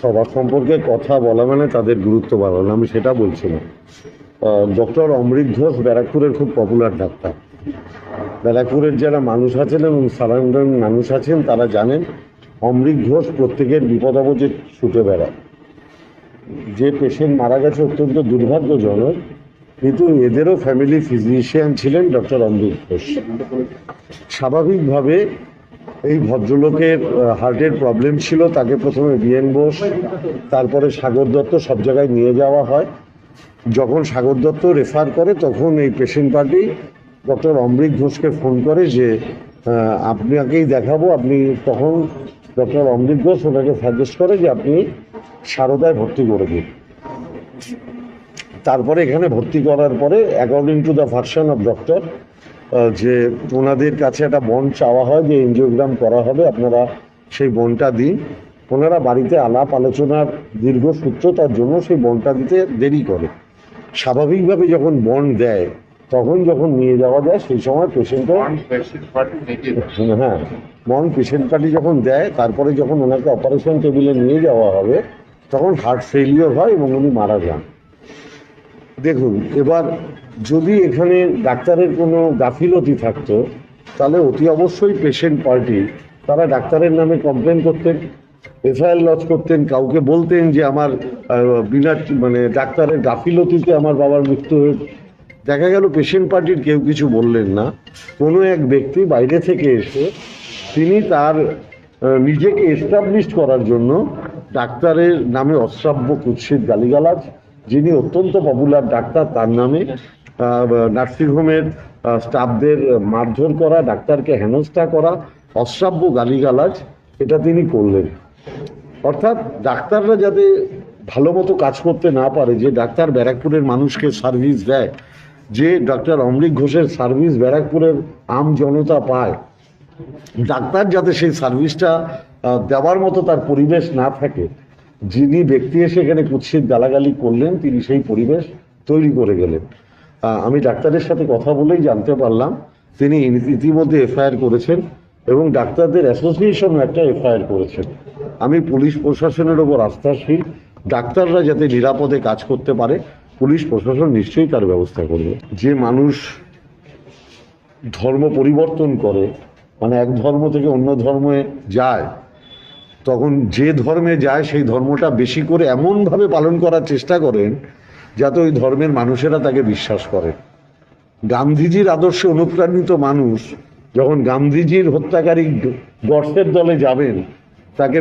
সবার সম্পর্কে কথা বলা মানে তাদের গুরুত্ব বাড়ানো আমি সেটা বলছিলাম ডক্টর অমৃত ঘোষ ব্যারাকপুরের খুব পপুলার ডাক্তার। ব্যারাকপুরের যারা মানুষ আছেন এবং সারাউন্ডিং মানুষ আছেন, তারা জানেন অমৃত ঘোষ প্রত্যেকের বিপদ আপদে ছুটে বেড়ায়। যে পেশেন্ট মারা গেছে অত্যন্ত দুর্ভাগ্যজনক, কিন্তু এদেরও ফ্যামিলি ফিজিশিয়ান ছিলেন ডক্টর অমৃত ঘোষ। স্বাভাবিকভাবে এই ভদ্রলোকের হার্টের প্রবলেম ছিল, তাকে প্রথমে বিএন বোস, তারপরে সাগর দত্ত সব জায়গায় নিয়ে যাওয়া হয়। যখন সাগর দত্ত রেফার করে, তখন এই পেশেন্ট পার্টি ডক্টর অমৃত ঘোষকে ফোন করে যে আপনাকেই দেখাবো, আপনি তখন ডক্টর অমৃত ঘোষ ওনাকে সাজেস্ট করে যে আপনি সারদায় ভর্তি করে দিন। তারপরে এখানে ভর্তি করার পরে according to the version of doctor যে ওনাদের কাছে একটা বন্ড চাওয়া হয় যে এনজিওগ্রাম করা হবে আপনারা সেই বন্ডটা দিন। ওনারা বাড়িতে আলাপ আলোচনার দীর্ঘ সূত্রতার জন্য সেই বন্ডটা দিতে দেরি করে। স্বাভাবিকভাবে যখন বন্ড দেয় তখন যখন নিয়ে যাওয়া যায় সেই সময় পেশেন্টের হ্যাঁ বন পেশেন্ট পার্টি যখন দেয় তারপরে যখন ওনাকে অপারেশন টেবিলে নিয়ে যাওয়া হবে তখন হার্ট ফেলিওর হয় এবং উনি মারা যান। দেখুন, এবার যদি এখানে ডাক্তারের কোনো গাফিলতি থাকতো, তাহলে অতি অবশ্যই পেশেন্ট পার্টি, তারা ডাক্তারের নামে কমপ্লেন করতেন, এফআইআর লজ করতেন, কাউকে বলতেন যে আমার বিনা মানে ডাক্তারের গাফিলতিতে আমার বাবার মৃত্যু হয়েছে। দেখা গেল পেশেন্ট পার্টির কেউ কিছু বললেন না। কোনো এক ব্যক্তি বাইরে থেকে এসে তিনি তার নিজেকে এস্টাবলিশ করার জন্য ডাক্তারের নামে অশ্রাব্য কুৎসিত গালিগালাজ যিনি অত্যন্ত পপুলার ডাক্তার, তার নামে নার্সিংহোমের স্টাফদের মারধর করা, ডাক্তারকে হেনস্থা করা, অশ্রাব্য গালিগালাজ, এটা তিনি করলেন। অর্থাৎ ডাক্তাররা যাতে ভালো মতো কাজ করতে না পারে, যে ডাক্তার ব্যারাকপুরের মানুষকে সার্ভিস দেয়, যে ডক্টর অমৃত ঘোষের সার্ভিস ব্যারাকপুরের আম জনতা পায়, ডাক্তার যাতে সেই সার্ভিসটা দেওয়ার মতো তার পরিবেশ না থাকে যিনি ব্যক্তি এসে এখানে কুৎসিত গালাগালি করলেন, তিনি সেই পরিবেশ তৈরি করে গেলেন। আমি ডাক্তারের সাথে কথা বলেই জানতে পারলাম, তিনি ইতিমধ্যে এফআইআর করেছেন এবং ডাক্তারদের অ্যাসোসিয়েশনও একটা এফআইআর করেছেন। আমি পুলিশ প্রশাসনের ওপর আস্থাশীল, ডাক্তাররা যাতে নিরাপদে কাজ করতে পারে, পুলিশ প্রশাসন নিশ্চয়ই তার ব্যবস্থা করবে। যে মানুষ ধর্ম পরিবর্তন করে মানে এক ধর্ম থেকে অন্য ধর্মে যায় তখন যে ধর্মে যায়, সেই ধর্মটা বেশি করে এমনভাবে পালন করার চেষ্টা করেন যাতে ওই ধর্মের মানুষেরা তাকে বিশ্বাস করে। গান্ধীজির আদর্শে অনুপ্রাণিত মানুষ যখন গান্ধীজির হত্যাকারী গর্ষের দলে যাবেন, তাকে